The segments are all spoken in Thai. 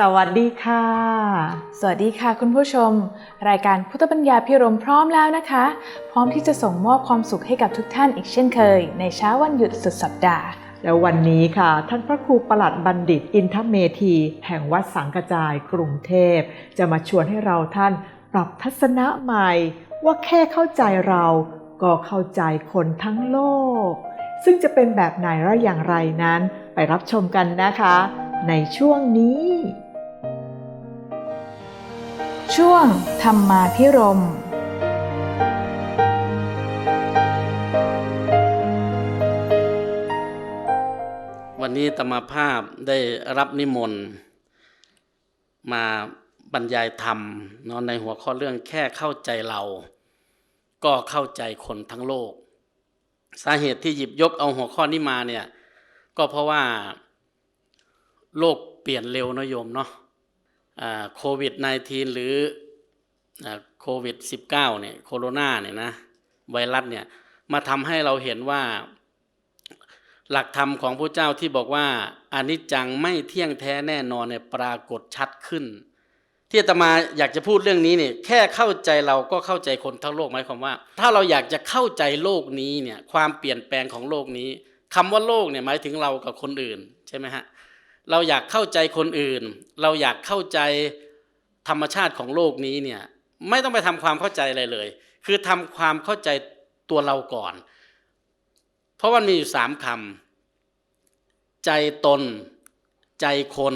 สวัสดีค่ะ สวัสดีค่ะคุณผู้ชม รายการพุทธปัญญาพิรมพร้อมแล้วนะคะ พร้อมที่จะส่งมอบความสุขให้กับทุกท่านอีกเช่นเคย ในเช้าวันหยุดสุดสัปดาห์ แล้ววันนี้ค่ะ ท่านพระครูประหลัดบัณฑิต อินทเมธี แห่งวัดสังกระจายกรุงเทพ จะมาชวนให้เราท่านปรับทัศนะใหม่ ว่าแค่เข้าใจเราก็เข้าใจคนทั้งโลก ซึ่งจะเป็นแบบไหนและอย่างไรนั้น ไปรับชมกันนะคะ ในช่วงนี้ ช่วงธรรมาพิรมวันนี้ตมภาพได้รับนิมนต์ มาบรรยายธรรมเนาะในหัวข้อเรื่องแค่เข้าใจเรา ก็เข้าใจคนทั้งโลก สาเหตุที่หยิบยกเอาหัวข้อนี้มาเนี่ย ก็เพราะว่าโลกเปลี่ยนเร็วนะโยมเนาะ โควิด -19 หรือโควิด -19 เนี่ยโคโรนาเนี่ยนะไวรัสเนี่ยมาทำให้เราเห็นว่าหลักธรรมของพระเจ้าที่บอกว่าอนิจจังไม่เที่ยงแท้แน่นอนเนี่ยปรากฏชัดขึ้น ที่อาตมาอยากจะพูดเรื่องนี้เนี่ยแค่เข้าใจเราก็เข้าใจคนทั้งโลกหมายความว่า ถ้าเราอยากจะเข้าใจโลกนี้เนี่ยความเปลี่ยนแปลงของโลกนี้คำว่าโลกเนี่ยหมายถึงเรากับคนอื่นใช่ไหมฮะ เราอยากเข้าใจคนอื่น เราอยากเข้าใจธรรมชาติของโลกนี้เนี่ยไม่ต้องไปทำความเข้าใจอะไรเลย คือทำความเข้าใจตัวเราก่อน เพราะมันมีอยู่สามคำใจตน ใจคน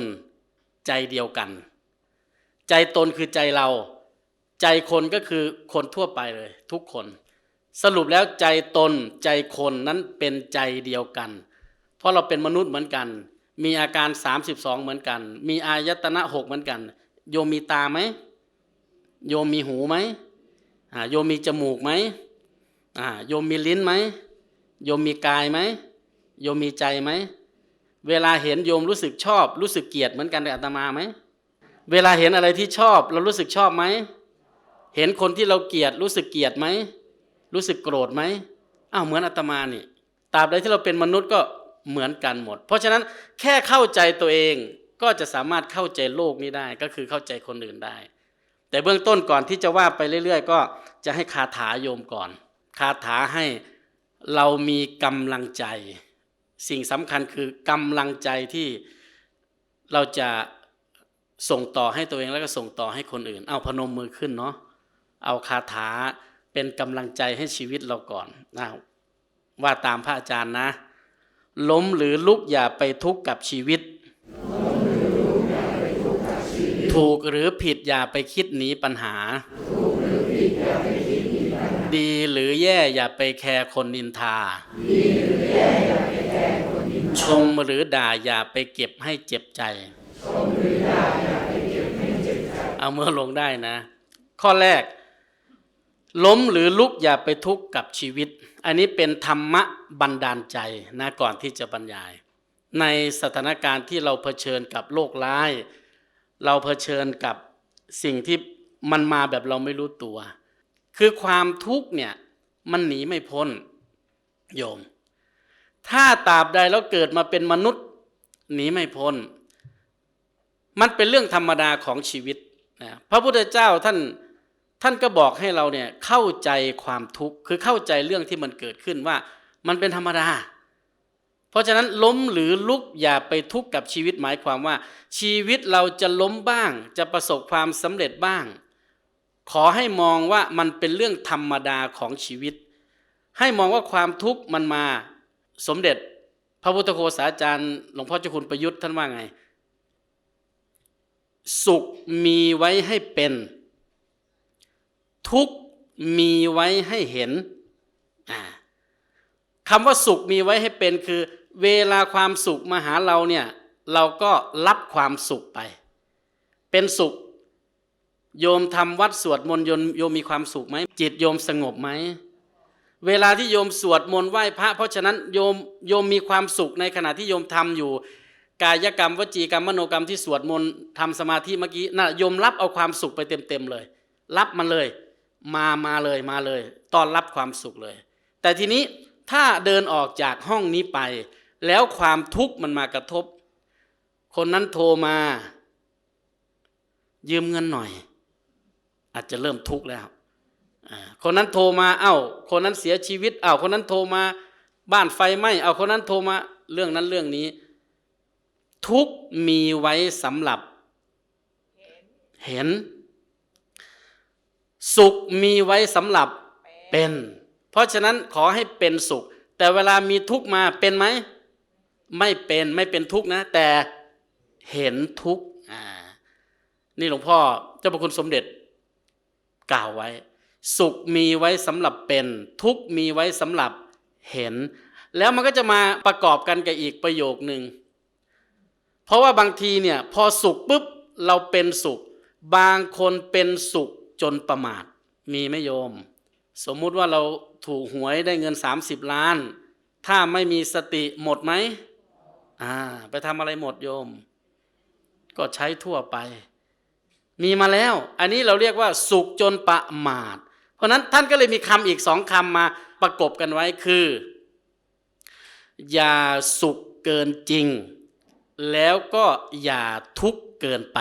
ใจเดียวกัน ใจตนคือใจเรา ใจคนก็คือคนทั่วไปเลย ทุกคน สรุปแล้วใจตน ใจคนนั้นเป็นใจเดียวกัน เพราะเราเป็นมนุษย์เหมือนกัน มีอาการ 32 เหมือนกัน มีอายตนะหกเหมือนกัน โยมมีตาไหม โยมมีหูไหมอ่าโยมมีจมูกไหมอ่าโยมมีลิ้นไหม โยมมีกายไหม โยมมีใจไหม เวลาเห็นโยมรู้สึกชอบ รู้สึกเกลียดเหมือนกันกับอาตมาไหม เวลาเห็นอะไรที่ชอบ เรารู้สึกชอบไหม เห็นคนที่เราเกลียดรู้สึกเกลียดไหม รู้สึกโกรธไหม อ้าวเหมือนอาตมานี่ตราบใดที่เราเป็นมนุษย์ก็ เหมือนกันหมด เพราะฉะนั้นแค่เข้าใจตัวเองก็จะสามารถเข้าใจโลกนี้ได้ก็คือเข้าใจคนอื่นได้ แต่เบื้องต้นก่อนที่จะว่าไปเรื่อย ๆ ก็จะให้คาถาโยมก่อน คาถาให้เรามีกำลังใจ สิ่งสำคัญคือกำลังใจที่เราจะส่งต่อให้ตัวเองแล้วก็ส่งต่อให้คนอื่น เอาพนมมือขึ้นเนาะเอาคาถาเป็นกำลังใจให้ชีวิตเราก่อนนะว่าตามพระอาจารย์นะ ล้มหรือลุกอย่าไปทุกข์กับชีวิต ถูกหรือผิดอย่าไปคิดหนีปัญหา ดีหรือแย่อย่าไปแคร์คนนินทา ชมหรือด่าอย่าไปเก็บให้เจ็บใจ เอาเมื่อลงได้นะ ข้อแรก ล้มหรือลุกอย่าไปทุกข์กับชีวิต อันนี้เป็นธรรมะบันดาลใจนะก่อนที่จะบรรยาย ในสถานการณ์ที่เราเผชิญกับโรคร้าย เราเผชิญกับสิ่งที่มันมาแบบเราไม่รู้ตัว คือความทุกข์เนี่ยมันหนีไม่พ้นโยม ถ้าตราบใดเราเกิดมาเป็นมนุษย์หนีไม่พ้น มันเป็นเรื่องธรรมดาของชีวิตนะพระพุทธเจ้าท่าน ท่านก็บอกให้เราเนี่ยเข้าใจความทุกข์คือเข้าใจเรื่องที่มันเกิดขึ้นว่ามันเป็นธรรมดา เพราะฉะนั้นล้มหรือลุกอย่าไปทุกข์กับชีวิตหมายความว่า ชีวิตเราจะล้มบ้าง จะประสบความสำเร็จบ้าง ขอให้มองว่ามันเป็นเรื่องธรรมดาของชีวิต ให้มองว่าความทุกข์มันมาสมเด็จ พระพุทธโฆษาจารย์หลวงพ่อเจ้าคุณประยุทธ์ท่านว่าไง สุขมีไว้ให้เป็น ทุกมีไว้ให้เห็นคำว่าสุขมีไว้ให้เป็นคือ เวลาความสุขมาหาเราเนี่ยเราก็รับความสุขไป เป็นสุข โยมทำวัดสวดมนต์โยมมีความสุขไหมจิตโยมสงบไหมเวลาที่โยมสวดมนต์ไหว้พระ เพราะฉะนั้นโยมโยมมีความสุขในขณะที่โยมทำอยู่ กายกรรมวจีกรรมมโนกรรมที่สวดมนต์ทำสมาธิเมื่อกี้น่ะโยมรับเอาความสุขไปเต็มๆเลย รับมันเลย มามาเลยมาเลยตอนรับความสุขเลย แต่ทีนี้ถ้าเดินออกจากห้องนี้ไป แล้วความทุกข์มันมากระทบ คนนั้นโทรมา ยืมเงินหน่อย อาจจะเริ่มทุกข์แล้วคนนั้นโทรมาเอ้า คนนั้นเสียชีวิตเอ้าคนนั้นโทรมา บ้านไฟไหม้เอาคนนั้นโทรมาเรื่องนั้นเรื่องนี้ ทุกมีไว้สำหรับ เห็น สุขมีไว้สำหรับเป็น เพราะฉะนั้นขอให้เป็นสุข แต่เวลามีทุกมาเป็นไหม ไม่เป็นไม่เป็นทุกนะ แต่เห็นทุกอ่านี่หลวงพ่อเจ้าพระคุณสมเด็จกล่าวไว้ สุขมีไว้สำหรับเป็น ทุกมีไว้สำหรับเห็น แล้วมันก็จะมาประกอบกันกับอีกประโยคหนึ่งเพราะว่าบางทีเนี่ยพอสุขปุ๊บเราเป็นสุข บางคนเป็นสุข จนประมาทมีไหมโยม สมมุติว่าเราถูกหวยได้เงิน 30 ล้าน ถ้าไม่มีสติหมดไหมอ่าไปทำอะไรหมดโยม ก็ใช้ทั่วไป มีมาแล้ว อันนี้เราเรียกว่า สุขจนประมาท เพราะฉะนั้นท่านก็เลยมีคำอีกสองคำมาประกบกันไว้คือ อย่าสุขเกินจริง แล้วก็อย่าทุกข์เกินไป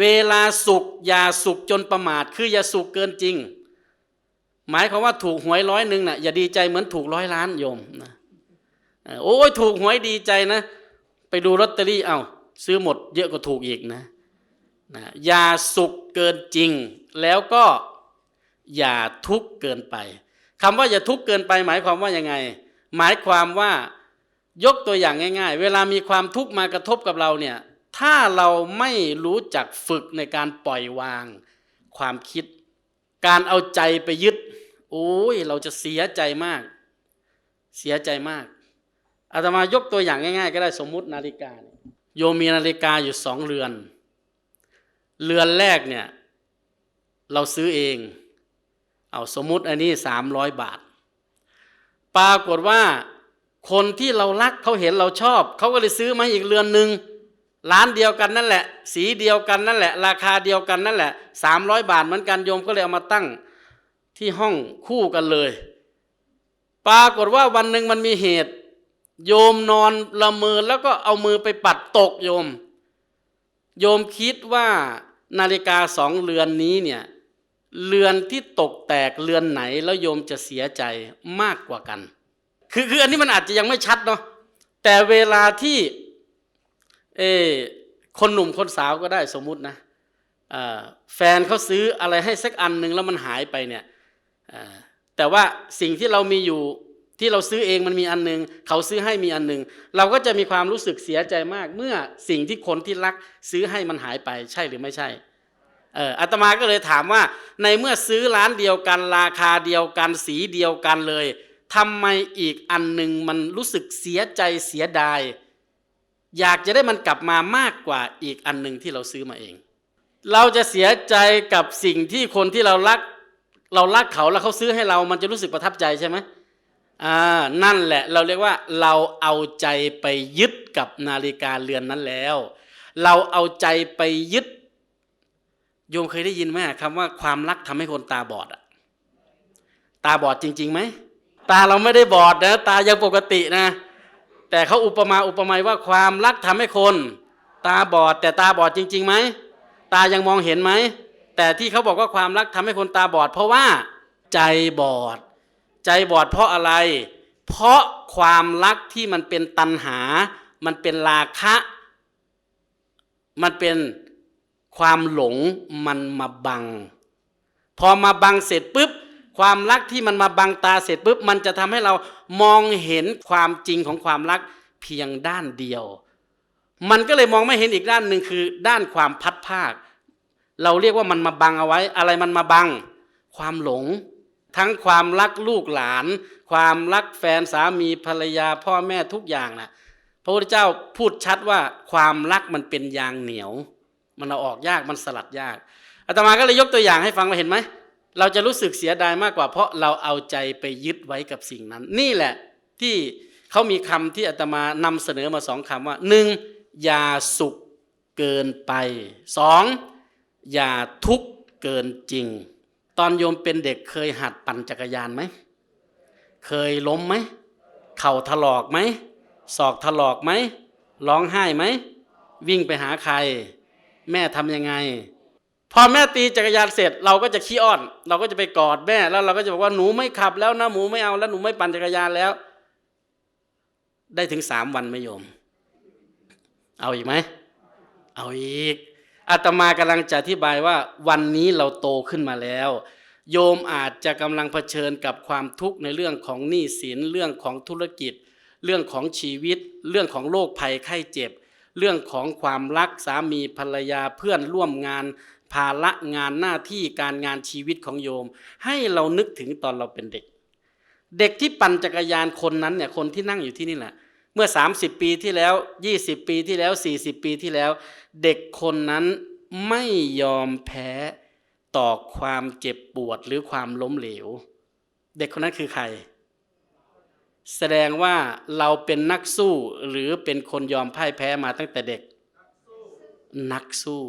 เวลาสุขอย่าสุขจนประมาท คืออย่าสุขเกินจริง หมายความว่าถูกหวยร้อยหนึ่งนะ่ะอย่าดีใจเหมือนถูกร้อยล้านโยมนะโอ้ยถูกหวยดีใจนะ ไปดูลอตเตอรี่เอาซื้อหมดเยอะกว่าถูกอีกนะนะอย่าสุขเกินจริง แล้วก็อย่าทุกข์เกินไปคำว่าอย่าทุกข์เกินไป หมายความว่ายังไง หมายความว่ายกตัวอย่างง่าย ๆ เวลามีความทุกข์มากระทบกับเราเนี่ย ถ้าเราไม่รู้จักฝึกในการปล่อยวางความคิด การเอาใจไปยึด โอ้ยเราจะเสียใจมาก เสียใจมากอาตมายกตัวอย่างง่าย ๆ ก็ได้สมมุตินาฬิกา โยมมีนาฬิกาอยู่สองเรือน เรือนแรกเนี่ย เราซื้อเอง เอาสมมุติอันนี้สามร้อยบาท ปรากฏว่าคนที่เรารักเขาเห็นเราชอบ เขาก็เลยซื้อมาอีกเรือนหนึ่ง ร้านเดียวกันนั่นแหละ สีเดียวกันนั่นแหละ ราคาเดียวกันนั่นแหละสามร้อยบาทเหมือนกันโยมก็เลยเอามาตั้งที่ห้องคู่กันเลย ปรากฏว่าวันหนึ่งมันมีเหตุ โยมนอนละเมอแล้วก็เอามือไปปัดตกโยม โยมคิดว่านาฬิกาสองเรือนนี้เนี่ยเรือนที่ตกแตกเรือนไหนแล้วโยมจะเสียใจมากกว่ากัน คือคืออันนี้มันอาจจะยังไม่ชัดเนาะแต่เวลาที่ เอคนหนุ่มคนสาวก็ได้สมมุตินะแฟนเขาซื้ออะไรให้สักอันหนึ่งแล้วมันหายไปเนี่ยแต่ว่าสิ่งที่เรามีอยู่ที่เราซื้อเองมันมีอันหนึ่งเขาซื้อให้มีอันหนึ่งเราก็จะมีความรู้สึกเสียใจมาก เมื่อสิ่งที่คนที่รักซื้อให้มันหายไปใช่หรือไม่ใช่อออาตมาก็เลยถามว่า ในเมื่อซื้อร้านเดียวกัน ราคาเดียวกันสีเดียวกันเลยทำไมอีกอันหนึ่งมันรู้สึกเสียใจเสียดาย อยากจะได้มันกลับมามากกว่าอีกอันหนึ่งที่เราซื้อมาเอง เราจะเสียใจกับสิ่งที่คนที่เรารัก เรารักเขาแล้วเขาซื้อให้เรามันจะรู้สึกประทับใจใช่ไหมอ่านั่นแหละเราเรียกว่าเราเอาใจไปยึดกับนาฬิกาเรือนนั้นแล้ว เราเอาใจไปยึดโยมเคยได้ยินไหมคำว่าความรักทำให้คนตาบอดอะตาบอดจริงๆไหมตาเราไม่ได้บอดนะ ตายังปกตินะ แต่เขาอุปมาอุปไมยว่าความรักทำให้คน ตาบอด แต่ตาบอดจริงๆไหมตายังมองเห็นไหมแต่ที่เขาบอกว่าความรักทำให้คนตาบอด เพราะว่าใจบอด ใจบอดเพราะอะไร เพราะความรักที่มันเป็นตัณหา มันเป็นราคะ มันเป็นความหลงมันมาบัง พอมาบังเสร็จปุ๊บ ความรักที่มันมาบังตาเสร็จปุ๊บมันจะทำให้เรามองเห็นความจริงของความรักเพียงด้านเดียว มันก็เลยมองไม่เห็นอีกด้านหนึ่งคือ ด้านความพัดภาค เราเรียกว่ามันมาบังเอาไว้ อะไรมันมาบัง ความหลง ทั้งความรักลูกหลาน ความรักแฟนสามีภรรยาพ่อแม่ทุกอย่างนะพระพุทธเจ้าพูดชัดว่าความรักมันเป็นยางเหนียว มันเอาออกยากมันสลัดยากอาตมาก็เลยยกตัวอย่างให้ฟังว่าเห็นไหม เราจะรู้สึกเสียดายมากกว่า เพราะเราเอาใจไปยึดไว้กับสิ่งนั้น นี่แหละที่เขามีคำที่อาตมานำเสนอมาสองคำว่าหนึ่งอย่าสุขเกินไปสองอย่าทุกข์เกินจริง ตอนโยมเป็นเด็กเคยหัดปั่นจักรยานไหม เคยล้มไหม เข่าถลอกไหม ศอกถลอกไหม ร้องไห้ไหม วิ่งไปหาใคร แม่ทำยังไง พอแม่ตีจักรยานเสร็จเราก็จะขี้อ้อน เราก็จะไปกอดแม่แล้วเราก็จะบอกว่าหนูไม่ขับแล้วนะหมูไม่เอาแล้วหนูไม่ปั่นจักรยานแล้ว ได้ถึงสามวันไหม่โยม เอาอีกไหมเอาอีกอาตมากำลังจะอธิบายว่า วันนี้เราโตขึ้นมาแล้ว โยมอาจจะกำลังเผชิญกับความทุกข์ในเรื่องของหนี้สินเรื่องของธุรกิจ เรื่องของชีวิต เรื่องของโรคภัยไข้เจ็บ เรื่องของความรักสามีภรรยาเพื่อนร่วมงาน ภาระงานหน้าที่การงานชีวิตของโยม ให้เรานึกถึงตอนเราเป็นเด็ก เด็กที่ปั่นจักรยานคนนั้นเนี่ยคนที่นั่งอยู่ที่นี่แหละ เมื่อ 30 ปีที่แล้ว 20 ปีที่แล้ว 40 ปีที่แล้ว เด็กคนนั้นไม่ยอมแพ้ต่อความเจ็บปวดหรือความล้มเหลว เด็กคนนั้นคือใคร แสดงว่าเราเป็นนักสู้หรือเป็นคนยอมพ่ายแพ้มาตั้งแต่เด็กนักสู้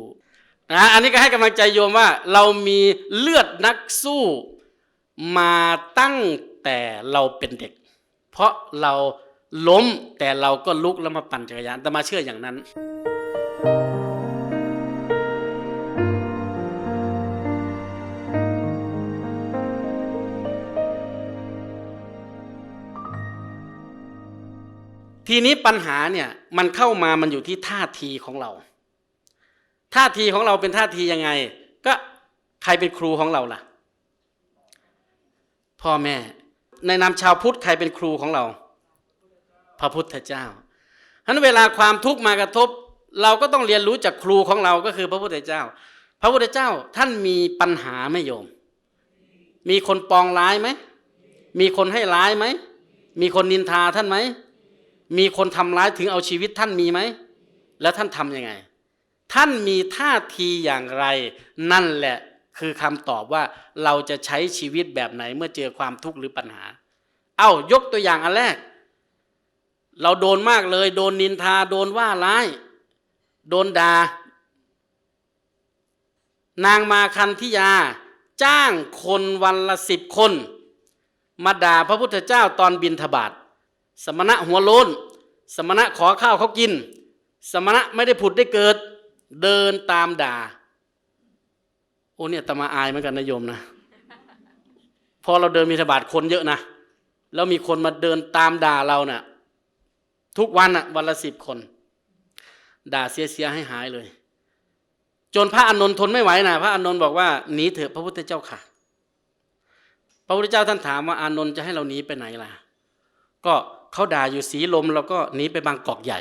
นะอันนี้ก็ให้กำลังใจโยมว่า เรามีเลือดนักสู้มาตั้งแต่เราเป็นเด็ก เพราะเราล้มแต่เราก็ลุกแล้วมาปั่นจักรยานแต่มาเชื่ออย่างนั้นทีนี้ปัญหาเนี่ยมันเข้ามามันอยู่ที่ท่าทีของเรา ท่าทีของเราเป็นท่าทียังไง ก็ใครเป็นครูของเราล่ะ พ่อแม่ ในนามชาวพุทธใครเป็นครูของเรา พระพุทธเจ้าฉะนั้นเวลาความทุกข์มากระทบ เราก็ต้องเรียนรู้จากครูของเราก็คือพระพุทธเจ้า พระพุทธเจ้าท่านมีปัญหาไหมโยม มีคนปองร้ายไหม มีคนให้ร้ายไหม มีคนนินทาท่านไหม มีคนทำร้ายถึงเอาชีวิตท่านมีไหม แล้วท่านทำยังไง ท่านมีท่าทีอย่างไร นั่นแหละคือคำตอบว่าเราจะใช้ชีวิตแบบไหนเมื่อเจอความทุกข์หรือปัญหา เอ้ายกตัวอย่างอันแรก เราโดนมากเลย โดนนินทาโดนว่าร้าย โดนดา่านางมาคันธิยา จ้างคนวันละสิบคน มาด่าพระพุทธเจ้าตอนบินทบาทสมณะหัวโลนสมณะขอข้าวเขากิน สมณะไม่ได้ผุดได้เกิด เดินตามด่า โอ้เนี่ยตมาอายเหมือนกันนะโยมนะ พอเราเดินมีทบาทคนเยอะนะ แล้วมีคนมาเดินตามด่าเราเนะ่ะ ทุกวันอะวันละสิบคน ด่าเสียเสียให้หายเลย จนพระอานนท์ทนไม่ไหวนะพระอานนท์บอกว่าหนีเถอะพระพุทธเจ้าค่ะ พระพุทธเจ้าท่านถามว่าอานนท์จะให้เราหนีไปไหนล่ะ ก็เขาด่าอยู่สีลมเราก็หนีไปบางกอกใหญ่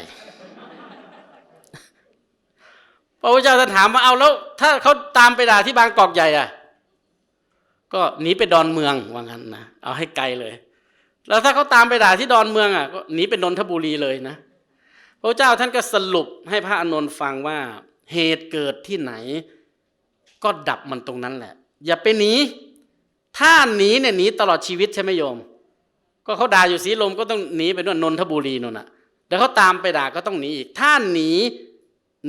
พระพุทธเจ้าท่านถามว่าเอาแล้ว ถ้าเขาตามไปด่าที่บางกอกใหญ่อะก็หนีไปดอนเมืองว่างั้นนะเอาให้ไกลเลย แล้วถ้าเขาตามไปด่าที่ดอนเมืองอะก็หนีไปนนทบุรีเลยนะ พระเจ้าท่านก็สรุปให้พระอานนท์ฟังว่าเหตุเกิดที่ไหน ก็ดับมันตรงนั้นแหละ อย่าไปหนีถ้าหนีเนี่ยหนีตลอดชีวิตใช่ไหมโยม ก็เขาด่าอยู่สีลมก็ต้องหนีไปนู่นนนทบุรีนู่นน่ะเดี๋ยวเขาตามไปด่าก็ต้องหนีอีก ถ้าหนี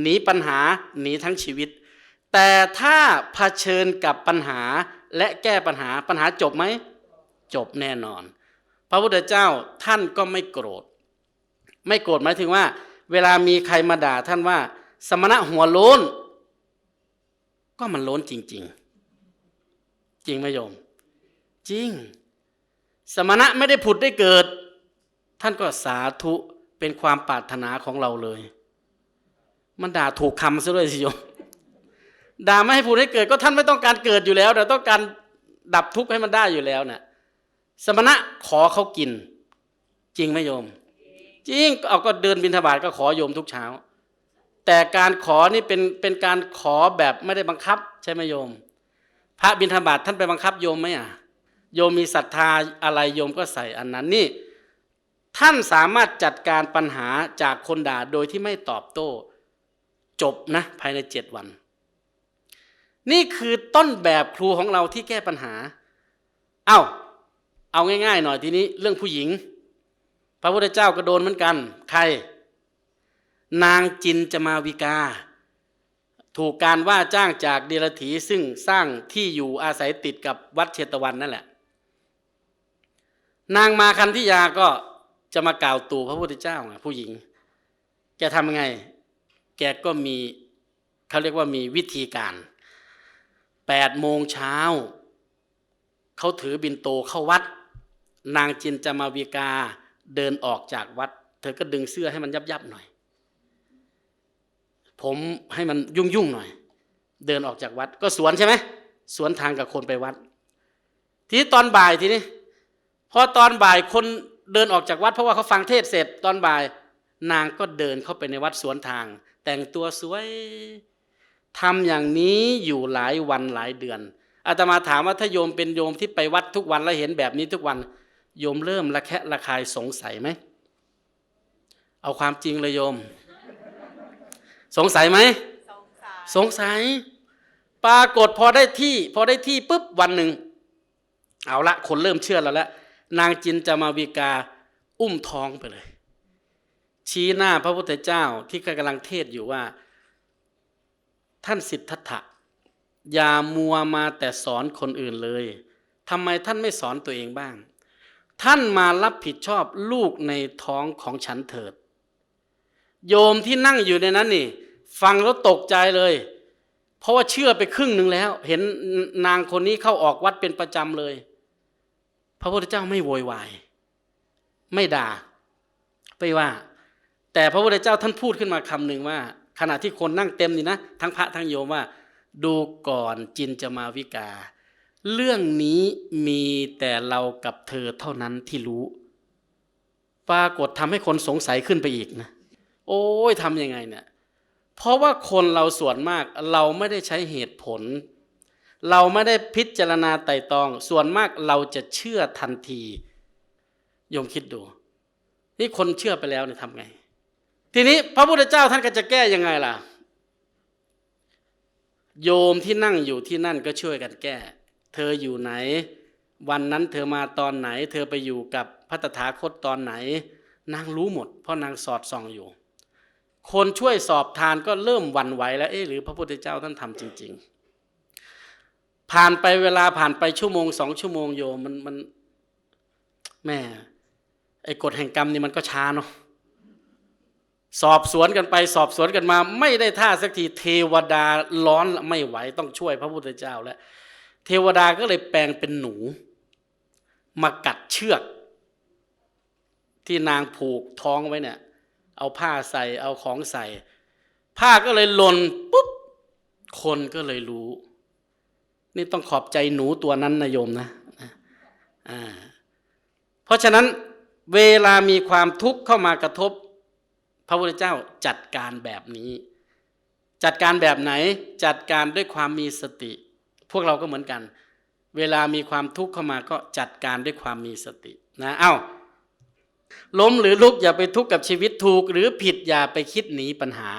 หนีปัญหาหนีทั้งชีวิต แต่ถ้าเผชิญกับปัญหาและแก้ปัญหาปัญหาจบไหม จบแน่นอน พระพุทธเจ้าท่านก็ไม่โกรธ ไม่โกรธหมายถึงว่า เวลามีใครมาด่าท่านว่า สมณะหัวโล้น ก็มันโล้นจริง ๆ จริงไหมโยม จริง สมณะไม่ได้ผุดได้เกิด ท่านก็สาธุเป็นความปรารถนาของเราเลย มันด่าถูกคำซะด้วยสิโยมด่าไม่ให้ผุดให้เกิดก็ท่านไม่ต้องการเกิดอยู่แล้ว แต่ต้องการดับทุกข์ให้มันได้อยู่แล้วน่ะสมณะขอเขากิน จริงไหมโยม จริงเอาก็เดินบิณฑบาตก็ขอโยมทุกเช้า แต่การขอนี่เป็นเป็นการขอแบบไม่ได้บังคับ ใช่ไหมโยม พระบิณฑบาตท่านไปบังคับโยมไหมอะโยมมีศรัทธาอะไรโยมก็ใส่อันนั้นนี่ ท่านสามารถจัดการปัญหาจากคนด่าโดยที่ไม่ตอบโต้ จบนะภายในเจ็ดวัน นี่คือต้นแบบครูของเราที่แก้ปัญหา เอา้า เอาง่าย ๆ หน่อยทีนี้เรื่องผู้หญิง พระพุทธเจ้าก็โดนเหมือนกัน ใคร นางจินจมาวิกา ถูกการว่าจ้างจากเดรถีซึ่งสร้างที่อยู่อาศัยติดกับวัดเชตวันนั่นแหละ นางมาคันธิยาก็จะมากล่าวตู่พระพุทธเจ้าไงผู้หญิงแกทำยังไง แกก็มีเขาเรียกว่ามีวิธีการแปดโมงเช้าเขาถือบินโตเข้าวัด นางจินจามาวิกาเดินออกจากวัด เธอก็ดึงเสื้อให้มันยับยับหน่อย ผมให้มันยุ่งยุ่งหน่อย เดินออกจากวัด ก็สวนใช่ไหมสวนทางกับคนไปวัด ทีนี้ตอนบ่ายทีนี้พอตอนบ่ายคนเดินออกจากวัด เพราะว่าเขาฟังเทศเสร็จตอนบ่าย นางก็เดินเข้าไปในวัดสวนทาง แต่งตัวสวยทำอย่างนี้อยู่หลายวันหลายเดือนอาตมาถามว่าถ้าโยมเป็นโยมที่ไปวัดทุกวันแล้วเห็นแบบนี้ทุกวัน โยมเริ่มระแคะระคายสงสัยไหม เอาความจริงเลยโยม สงสัยไหม สงสัย ปรากฏพอได้ที่ พอได้ที่ปุ๊บวันหนึ่ง เอาละคนเริ่มเชื่อแล้วละนางจินจะมาวิกา อุ้มท้องไปเลย ชี้หน้าพระพุทธเจ้าที่กำลังเทศอยู่ว่า ท่านสิทธัตถะอย่ามัวมาแต่สอนคนอื่นเลยทำไมท่านไม่สอนตัวเองบ้าง ท่านมารับผิดชอบลูกในท้องของฉันเถิด โยมที่นั่งอยู่ในนั้นนี่ ฟังแล้วตกใจเลย เพราะว่าเชื่อไปครึ่งหนึ่งแล้ว เห็นนางคนนี้เข้าออกวัดเป็นประจำเลย พระพุทธเจ้าไม่โวยวาย ไม่ด่า ไปว่า แต่พระพุทธเจ้าท่านพูดขึ้นมาคำหนึ่งว่า ขณะที่คนนั่งเต็มนี่นะ ทั้งพระทั้งโยมว่า ดูก่อนจินจะมาวิกา เรื่องนี้มีแต่เรากับเธอเท่านั้นที่รู้ ปรากฏทำให้คนสงสัยขึ้นไปอีกนะ โอ้ยทำยังไงเนี่ย เพราะว่าคนเราส่วนมากเราไม่ได้ใช้เหตุผล เราไม่ได้พิจารณาไต่ตอง ส่วนมากเราจะเชื่อทันทีโยมคิดดู นี่คนเชื่อไปแล้วเนี่ยทำไง ทีนี้พระพุทธเจ้าท่านก็จะแก้ยังไงล่ะ โยมที่นั่งอยู่ที่นั่นก็ช่วยกันแก้ เธออยู่ไหน วันนั้นเธอมาตอนไหน เธอไปอยู่กับพระตถาคตตอนไหน นางรู้หมด เพราะนางสอดส่องอยู่ คนช่วยสอบทานก็เริ่มหวั่นไหวแล้วเอ๊ะหรือพระพุทธเจ้าท่านทำจริง ๆ ผ่านไปเวลาผ่านไปชั่วโมงสองชั่วโมงโยมมันมันแม่ไอ้กฎแห่งกรรมนี่มันก็ช้าเนาะ สอบสวนกันไปสอบสวนกันมา ไม่ได้ท่าสักทีเทวดาร้อนไม่ไหวต้องช่วยพระพุทธเจ้าแล้วเทวดาก็เลยแปลงเป็นหนู มากัดเชือก ที่นางผูกท้องไว้เนี่ย เอาผ้าใส่เอาของใส่ ผ้าก็เลยหล่นปุ๊บคนก็เลยรู้ นี่ต้องขอบใจหนูตัวนั้นนะโยมนะอ่าเพราะฉะนั้นเวลามีความทุกข์เข้ามากระทบ พระพุทธเจ้าจัดการแบบนี้ จัดการแบบไหนจัดการด้วยความมีสติ พวกเราก็เหมือนกัน เวลามีความทุกข์เข้ามาก็จัดการด้วยความมีสตินะเอ้าล้มหรือลุกอย่าไปทุกข์กับชีวิตถูก หรือผิดอย่าไปคิดหนีปัญหา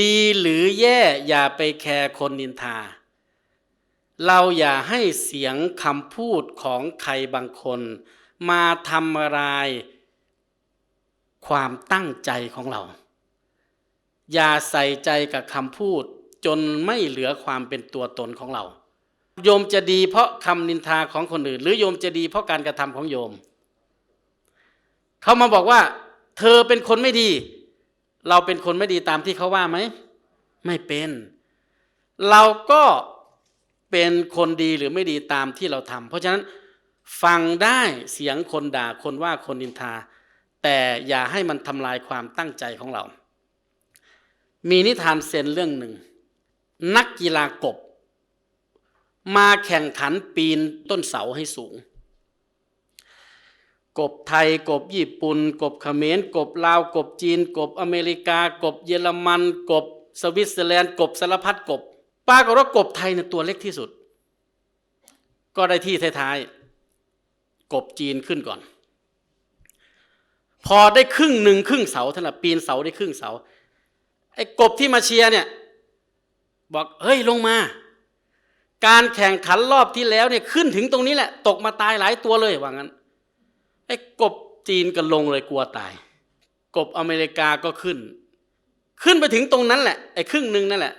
ดีหรือแย่อย่าไปแคร์คนนินทา เราอย่าให้เสียงคำพูดของใครบางคน มาทำลาย ความตั้งใจของเรา อย่าใส่ใจกับคำพูดจนไม่เหลือความเป็นตัวตนของเรา โยมจะดีเพราะคำนินทาของคนอื่น หรือโยมจะดีเพราะการกระทำของโยม เขามาบอกว่า เธอเป็นคนไม่ดี เราเป็นคนไม่ดีตามที่เขาว่าไหม ไม่เป็น เราก็เป็นคนดีหรือไม่ดีตามที่เราทำเพราะฉะนั้นฟังได้เสียงคนด่าคนว่าคนนินทา แต่อย่าให้มันทำลายความตั้งใจของเรา มีนิทานเซนเรื่องหนึ่ง นักกีฬากบ มาแข่งขันปีนต้นเสาให้สูง กบไทยกบญี่ปุ่น กบเขมรกบลาว กบจีน กบอเมริกา กบเยอรมัน กบ สวิตเซอร์แลนด์กบสารพัดกบปรากฏว่ากบไทยเนี่ยตัวเล็กที่สุด ก็ได้ที่ท้ายๆกบจีนขึ้นก่อน พอได้ครึ่งหนึ่งครึ่งเสาท่านละปีนเสาได้ครึ่งเสาไอ้กบที่มาเชียร์เนี่ยบอกเฮ้ยลงมา การแข่งขันรอบที่แล้วเนี่ยขึ้นถึงตรงนี้แหละ ตกมาตายหลายตัวเลยว่างั้นไอ้กบจีนก็ลงเลยกลัวตาย กบอเมริกาก็ขึ้น ขึ้นไปถึงตรงนั้นแหละไอ้ครึ่งหนึ่งนั่นแหละ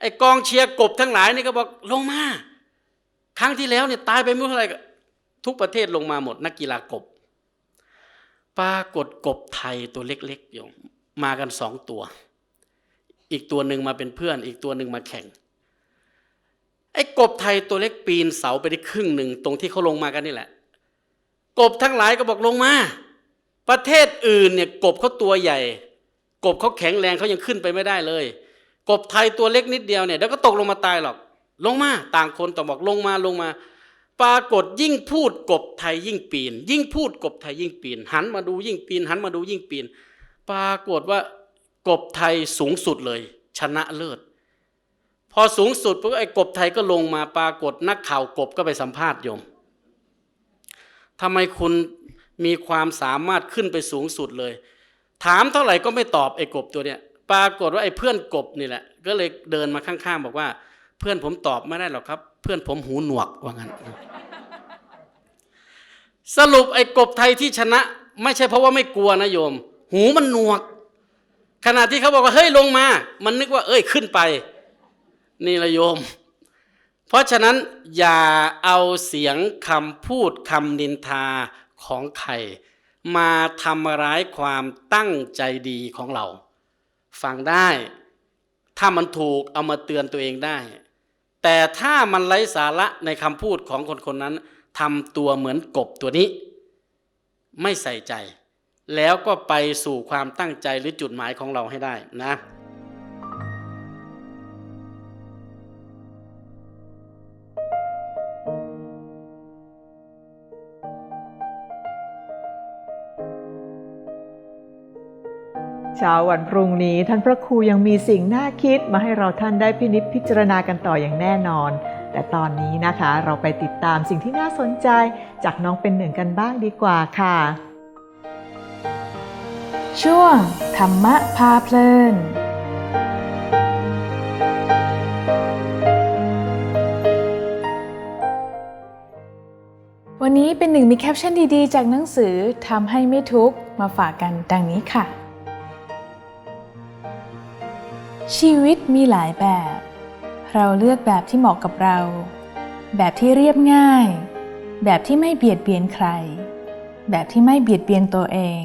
ไอ้กองเชียร์กบทั้งหลายนี่ก็บอกลงมา ครั้งที่แล้วเนี่ยตายไปไม่เท่าไหร่ทุกประเทศลงมาหมดนักกีฬากบ ปรากฏกบไทยตัวเล็กๆอยู่มากันสองตัว อีกตัวหนึ่งมาเป็นเพื่อน อีกตัวหนึ่งมาแข่ง ไอ้กบไทยตัวเล็กปีนเสาไปได้ครึ่งหนึ่งตรงที่เขาลงมากันนี่แหละ กบทั้งหลายก็บอกลงมา ประเทศอื่นเนี่ยกบเขาตัวใหญ่ กบเขาแข็งแรงเขายังขึ้นไปไม่ได้เลย กบไทยตัวเล็กนิดเดียวเนี่ยเดี๋ยวก็ตกลงมาตายหรอก ลงมาต่างคนต่างบอกลงมาลงมา ปรากฏยิ่งพูดกบไทยยิ่งปีน ยิ่งพูดกบไทยยิ่งปีน หันมาดูยิ่งปีน หันมาดูยิ่งปีน ปรากฏว่ากบไทยสูงสุดเลย ชนะเลิศ พอสูงสุดปุ๊บไอ้กบไทยก็ลงมาปรากฏนักข่าวกบก็ไปสัมภาษณ์โยมทำไมคุณมีความสามารถขึ้นไปสูงสุดเลย ถามเท่าไหร่ก็ไม่ตอบไอ้กบตัวเนี้ยปรากฏว่าไอ้เพื่อนกบนี่แหละ ก็เลยเดินมาข้างๆ บอกว่า เพื่อนผมตอบไม่ได้หรอกครับ เพื่อนผมหูหนวกว่างั้น สรุปไอ้กบไทยที่ชนะ ไม่ใช่เพราะว่าไม่กลัวนะโยม หูมันหนวก ขณะที่เขาบอกว่าเฮ้ยลงมา มันนึกว่า เอ้ยขึ้นไป นี่ละโยม เพราะฉะนั้นอย่าเอาเสียงคำพูดคำนินทาของใครมาทำร้ายความตั้งใจดีของเรา ฟังได้ ถ้ามันถูกเอามาเตือนตัวเองได้ แต่ถ้ามันไร้สาระในคำพูดของคนคนนั้นทำตัวเหมือนกบตัวนี้ ไม่ใส่ใจ แล้วก็ไปสู่ความตั้งใจหรือจุดหมายของเราให้ได้นะ เช้าวันพรุ่งนี้ท่านพระครูยังมีสิ่งน่าคิดมาให้เราท่านได้พินิจพิจารณากันต่ออย่างแน่นอน แต่ตอนนี้นะคะเราไปติดตามสิ่งที่น่าสนใจจากน้องเป็นหนึ่งกันบ้างดีกว่าค่ะ ช่วง ธรรมะพาเพลินวันนี้เป็นหนึ่งมีแคปชั่นดีๆ จากหนังสือทำให้ไม่ทุกข์มาฝากกันดังนี้ค่ะ ชีวิตมีหลายแบบ เราเลือกแบบที่เหมาะกับเรา แบบที่เรียบง่าย แบบที่ไม่เบียดเบียนใคร แบบที่ไม่เบียดเบียนตัวเอง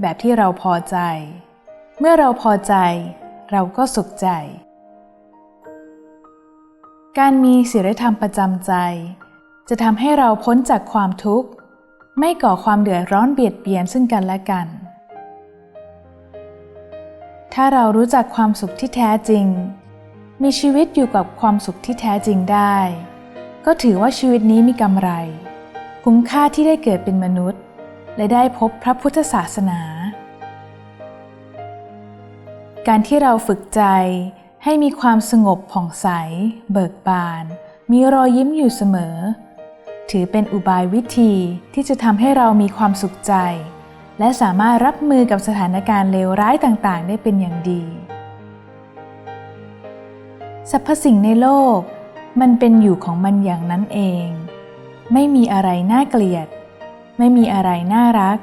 แบบที่เราพอใจ เมื่อเราพอใจ เราก็สุขใจ การมีศีลธรรมประจำใจ จะทำให้เราพ้นจากความทุกข์ ไม่ก่อความเดือดร้อนเบียดเบียนซึ่งกันและกัน ถ้าเรารู้จักความสุขที่แท้จริง มีชีวิตอยู่กับความสุขที่แท้จริงได้ ก็ถือว่าชีวิตนี้มีกำไร คุ้มค่าที่ได้เกิดเป็นมนุษย์ และได้พบพระพุทธศาสนา การที่เราฝึกใจให้มีความสงบผ่องใส เบิกบาน มีรอยยิ้มอยู่เสมอ ถือเป็นอุบายวิธีที่จะทำให้เรามีความสุขใจ และสามารถรับมือกับสถานการณ์เลวร้ายต่างๆ ได้เป็นอย่างดีสรรพสิ่งในโลก มันเป็นอยู่ของมันอย่างนั้นเอง ไม่มีอะไรน่าเกลียด ไม่มีอะไรน่ารัก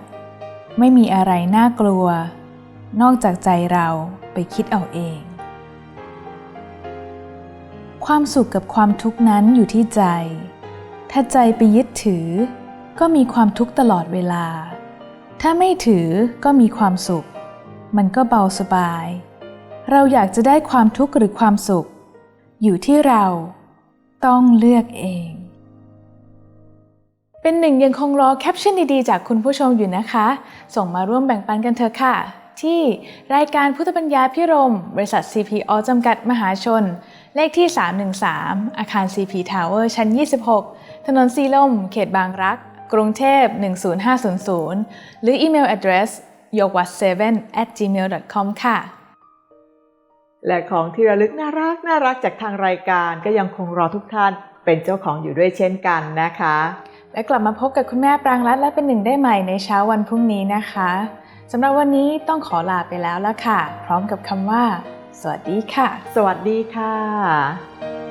ไม่มีอะไรน่ากลัว นอกจากใจเราไปคิดเอาเอง ความสุขกับความทุกข์นั้นอยู่ที่ใจ ถ้าใจไปยึดถือ ก็มีความทุกข์ตลอดเวลา ถ้าไม่ถือก็มีความสุข มันก็เบาสบาย เราอยากจะได้ความทุกข์หรือความสุข อยู่ที่เราต้องเลือกเอง เป็นหนึ่งยังคงรอแคปชั่นดี ๆ จากคุณผู้ชมอยู่นะคะ ส่งมาร่วมแบ่งปันกันเถอะค่ะ ที่รายการพุทธปัญญาพิรม บริษัท CP อจำกัดมหาชน เลขที่ 313 อาคาร CP Tower ชั้น 26 ถนนสีลม เขตบางรัก กรุงเทพ 10500 หรืออีเมล address yogwat7 at gmail.com ค่ะ และของที่ระลึกน่ารักน่ารักจากทางรายการก็ยังคงรอทุกท่านเป็นเจ้าของอยู่ด้วยเช่นกันนะคะ และกลับมาพบกับคุณแม่ปรางรัตน์และเป็นหนึ่งได้ใหม่ในเช้าวันพรุ่งนี้นะคะสำหรับวันนี้ต้องขอลาไปแล้วละค่ะ พร้อมกับคำว่า สวัสดีค่ะ สวัสดีค่ะ